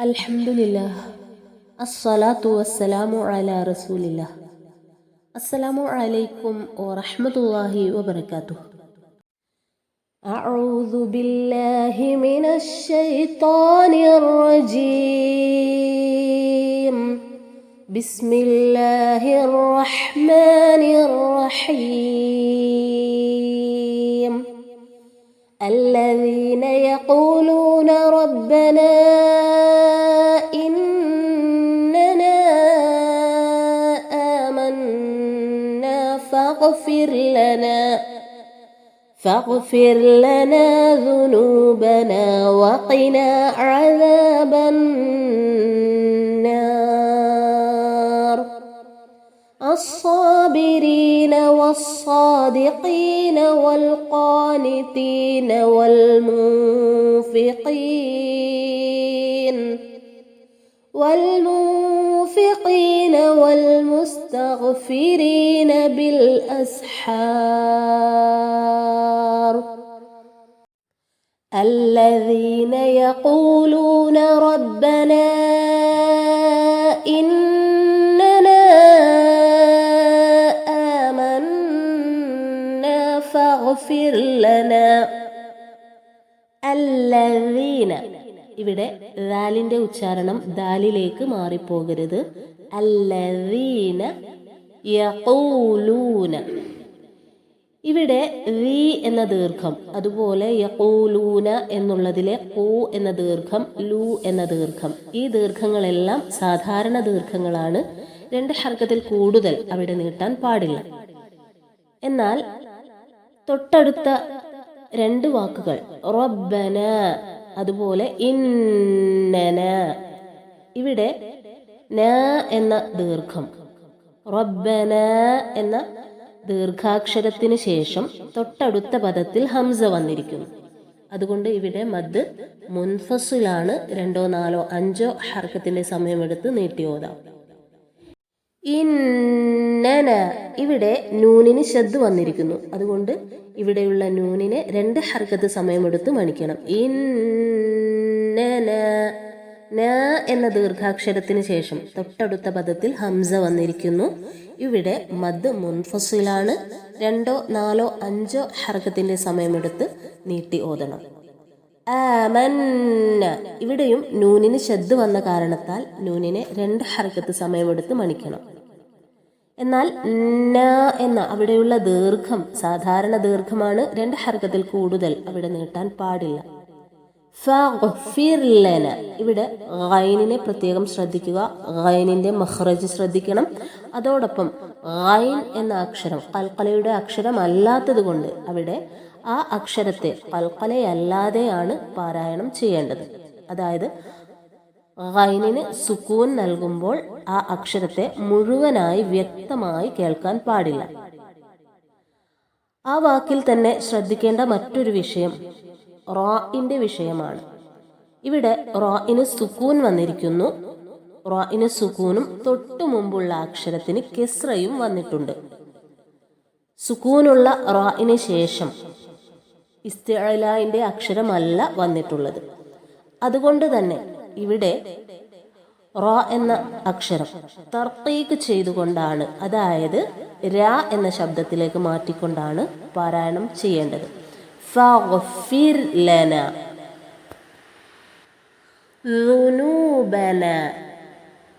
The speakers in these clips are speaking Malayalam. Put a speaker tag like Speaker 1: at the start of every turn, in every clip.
Speaker 1: الحمد لله الصلاة والسلام على رسول الله السلام عليكم ورحمة الله وبركاته أعوذ بالله من الشيطان الرجيم بسم الله الرحمن الرحيم الذين يقولون ربنا إننا آمنا فاغفر لنا فاغفر لنا ذنوبنا وقنا عذاب النار. الصابرين والصادقين والقانتين والمنفقين والمنفقين والمستغفرين بالأسحار الذين يقولون ربنا فاغفر لنا الذين ഇവിടെ ദാലിന്റെ ഉച്ചാരണം ദാലിലേക്ക് മാറിപ്പോകരുത് അല്ലദീന യഖൂലൂന ഇവിടെ വി എന്ന ദീർഘം അതുപോലെ യഖൂലൂന എന്നുള്ളതിലെ കൂ എന്ന ദീർഘം ലു എന്ന ദീർഘം ഈ ദീർഘങ്ങളെല്ലാം സാധാരണ ദീർഘങ്ങളാണ് രണ്ട് ഹർക്കത്തിൽ കൂടുതൽ അവിടെ നീട്ടാൻ പാടില്ല എന്നാൽ തൊട്ടടുത്ത രണ്ട് വാക്കുകൾ. റബ്ബന അതുപോലെ ഇന്നന. ഇവിടെ ന എന്ന ദീർഘം. റബ്ബന എന്ന ദീർഘാക്ഷരത്തിന് ശേഷം തൊട്ടടുത്ത പദത്തിൽ ഹംസ വന്നിരിക്കുന്നു. അതുകൊണ്ട് ഇവിടെ മദ് മുൻഫസിലാണ് രണ്ടോ നാലോ അഞ്ചോ ഹർക്കത്തിന്റെ സമയമെടുത്ത് നീട്ടി ഇന്നന. ഇവിടെ നൂനിന് ശ്രദ്ധ വന്നിരിക്കുന്നു. അതുകൊണ്ട് ഇവിടെയുള്ള നൂനിനെ രണ്ട് ഹർക്കത്ത് സമയമെടുത്ത് മണിക്കണം. ഇന്നന. ന എന്ന ദീർഘാക്ഷരത്തിന് ശേഷം തൊട്ടടുത്ത പദത്തിൽ ഹംസ വന്നിരിക്കുന്നു. ഇവിടെ മദ് മുൻഫസിലാണ് രണ്ടോ നാലോ അഞ്ചോ ഹർക്കത്തിന്റെ സമയമെടുത്ത് നീട്ടി ഓതണം. ആമന്ന. ഇവിടെയും നൂനിന് ശ്രദ്ധ വന്ന കാരണത്താൽ നൂനിനെ രണ്ട് ഹർക്കത്ത് സമയമെടുത്ത് മണിക്കണം. എന്നാൽ ന എന്ന അവിടെയുള്ള ദീർഘം സാധാരണ ദീർഘമാണ്. രണ്ട് ഹർക്കത്തിൽ കൂടുതൽ അവിടെ നീട്ടാൻ പാടില്ല. ലന ഇവിടെ ഗൈനിനെ പ്രത്യേകം ശ്രദ്ധിക്കുക. ഗൈനിന്റെ മഹ്റജ് ശ്രദ്ധിക്കണം. അതോടൊപ്പം ഗൈൻ എന്ന അക്ഷരം കൽക്കലയുടെ അക്ഷരം അല്ലാത്തത് കൊണ്ട് അവിടെ ആ അക്ഷരത്തെ കൽക്കലയല്ലാതെയാണ് പാരായണം ചെയ്യേണ്ടത്. അതായത് ഗൈനിന് സുക്കൂൻ നൽകുമ്പോൾ ആ അക്ഷരത്തെ മുഴുവനായി വ്യക്തമായി കേൾക്കാൻ പാടില്ല. ആ വാക്കിൽ തന്നെ ശ്രദ്ധിക്കേണ്ട മറ്റൊരു വിഷയം റാഇന്റെ വിഷയമാണ്. ഇവിടെ റോയിന് സുക്കൂൻ വന്നിരിക്കുന്നു. റോയിന് സുക്കൂനും തൊട്ടു മുമ്പുള്ള അക്ഷരത്തിന് കെസ്രയും വന്നിട്ടുണ്ട്. സുക്കൂനുള്ള റോയിന് ശേഷം ഇസ്തിഅലാന്റെ അക്ഷരമല്ല വന്നിട്ടുള്ളത്. അതുകൊണ്ട് തന്നെ ഇവിടെ റ എന്ന അക്ഷരം തർക്കീക്ക് ചെയ്തുകൊണ്ടാണ് അതായത് ര എന്ന ശബ്ദത്തിലേക്ക് മാറ്റിക്കൊണ്ടാണ് പാരായണം ചെയ്യേണ്ടത്.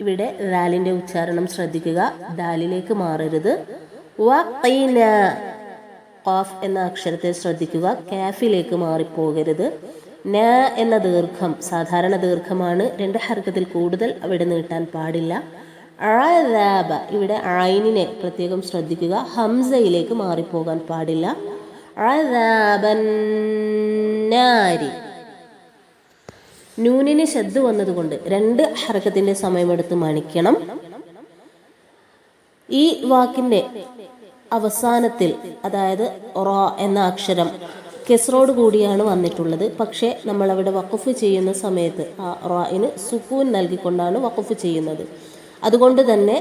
Speaker 1: ഇവിടെ ദാലിന്റെ ഉച്ചാരണം ശ്രദ്ധിക്കുക. ദാലിലേക്ക് മാറരുത്. ഖാഫ് എന്ന അക്ഷരത്തെ ശ്രദ്ധിക്കുക. കാഫിലേക്ക് മാറിപ്പോകരുത്. ന എന്ന ദീർഘം സാധാരണ ദീർഘമാണ്. രണ്ട് ഹർക്കത്തിൽ കൂടുതൽ അവിടെ നീട്ടാൻ പാടില്ല. അഴാബ ഇവിടെ ഐനിനെ പ്രത്യേകം ശ്രദ്ധിക്കുക. ഹംസയിലേക്ക് മാറിപ്പോകാൻ പാടില്ല. അഴാബന്നാരി നൂനിന് ശബ്ദ വന്നതുകൊണ്ട് രണ്ട് ഹർക്കത്തിന്റെ സമയമെടുത്ത് മണിക്കണം. ഈ വാക്കിന്റെ അവസാനത്തിൽ അതായത് റ എന്ന അക്ഷരം കെസ്റോട് കൂടിയാണ് വന്നിട്ടുള്ളത് പക്ഷേ നമ്മൾ അവിടെ വഖഫ് ചെയ്യുന്ന സമയത്ത് ആ റായിന് സുക്കൂൻ നൽകിക്കൊണ്ടാണ് വഖഫ് ചെയ്യുന്നത് അതുകൊണ്ട് തന്നെ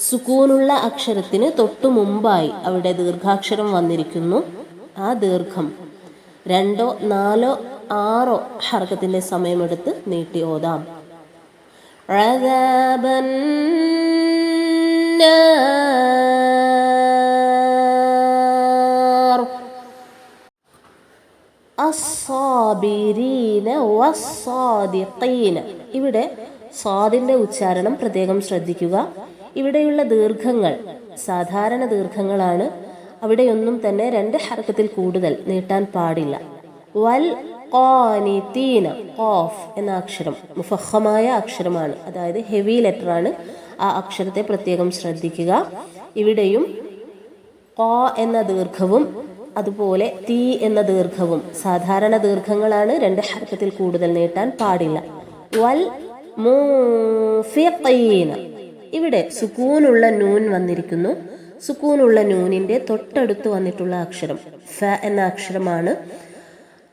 Speaker 1: സുക്കൂനുള്ള അക്ഷരത്തിന് തൊട്ടു മുമ്പായി അവിടെ ദീർഘാക്ഷരം വന്നിരിക്കുന്നു ആ ദീർഘം രണ്ടോ നാലോ ആറോ ഹർക്കത്തിന്റെ സമയമെടുത്ത് നീട്ടി ഓതാം عذاب النار അസ്സാബിരീന വസ്സാദിഖീന. ഇവിടെ സ്വാദിന്റെ ഉച്ചാരണം പ്രത്യേകം ശ്രദ്ധിക്കുക. ഇവിടെയുള്ള ദീർഘങ്ങൾ സാധാരണ ദീർഘങ്ങളാണ്. അവിടെയൊന്നും തന്നെ രണ്ട് ഹർക്കത്തിൽ കൂടുതൽ നീട്ടാൻ പാടില്ല. വൽ ഖാഫ് എന്ന അക്ഷരം മുഫഹമായ അക്ഷരമാണ്. അതായത് ഹെവി ലെറ്റർ ആണ് ആ അക്ഷരത്തെ പ്രത്യേകം ശ്രദ്ധിക്കുക. ഇവിടെയും കോ എന്ന ദീർഘവും അതുപോലെ തീ എന്ന ദീർഘവും സാധാരണ ദീർഘങ്ങളാണ് രണ്ട് ഹർക്കത്തിൽ കൂടുതൽ നീട്ടാൻ പാടില്ല. വൽ ഇവിടെ സുക്കൂനുള്ള നൂൻ വന്നിരിക്കുന്നു. സുക്കൂനുള്ള നൂനിന്റെ തൊട്ടടുത്ത് വന്നിട്ടുള്ള അക്ഷരം ഫ എന്ന അക്ഷരമാണ്.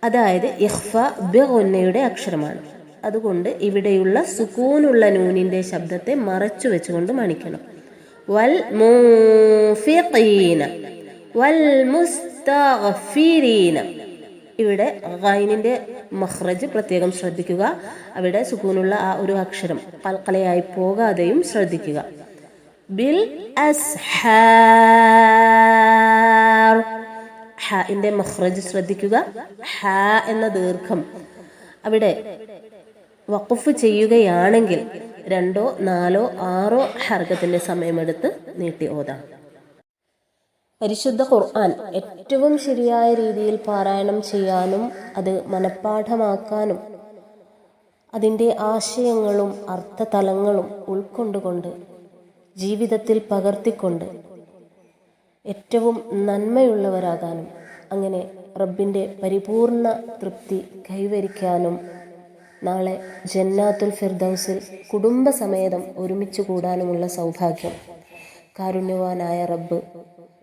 Speaker 1: അതായത് ഇഹ്ഫ ബൊന്നയുടെ അക്ഷരമാണ്. അതുകൊണ്ട് ഇവിടെയുള്ള സുക്കൂനുള്ള നൂനിന്റെ ശബ്ദത്തെ മറച്ചു വെച്ചുകൊണ്ട് മണിക്കണം. വൽ മൂഫിഖീന വൽ ഇവിടെ ഗൈനിന്റെ മഹ്റജ് പ്രത്യേകം ശ്രദ്ധിക്കുക. അവിടെ സുക്കൂനുള്ള ആ ഒരു അക്ഷരം കൽക്കലയായി പോകാതെയും ശ്രദ്ധിക്കുക. ബിൽ ഹാന്റെ മഹ്റജ് ശ്രദ്ധിക്കുക. ഹ എന്ന ദീർഘം. അവിടെ വഖഫ് ചെയ്യുകയാണെങ്കിൽ രണ്ടോ നാലോ ആറോ ഹർഗത്തിന്റെ സമയമെടുത്ത് നീട്ടി ഓതാം. പരിശുദ്ധ ഖുർആൻ ഏറ്റവും ശരിയായ രീതിയിൽ പാരായണം ചെയ്യാനും അത് മനഃപ്പാഠമാക്കാനും അതിന്റെ ആശയങ്ങളും അർത്ഥതലങ്ങളും ഉൾക്കൊണ്ടുകൊണ്ട് ജീവിതത്തിൽ പകർത്തിക്കൊണ്ട് ഏറ്റവും നന്മയുള്ളവരാകാനും അങ്ങനെ റബ്ബിന്റെ പരിപൂർണ തൃപ്തി കൈവരിക്കാനും നാളെ ജന്നാത്തുൽ ഫിർദൗസിൽ കുടുംബസമേതം ഒരുമിച്ച് കൂടാനുമുള്ള സൗഭാഗ്യം. കാരുണ്യവാനായ റബ്ബ്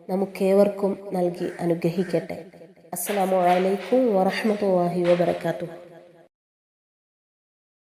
Speaker 1: നമുക്കേവർക്കും നൽകി അനുഗ്രഹിക്കട്ടെ. അസ്സാം അലൈക്കും വറഹ്മത്തുള്ളാഹി വബറകാതുഹു.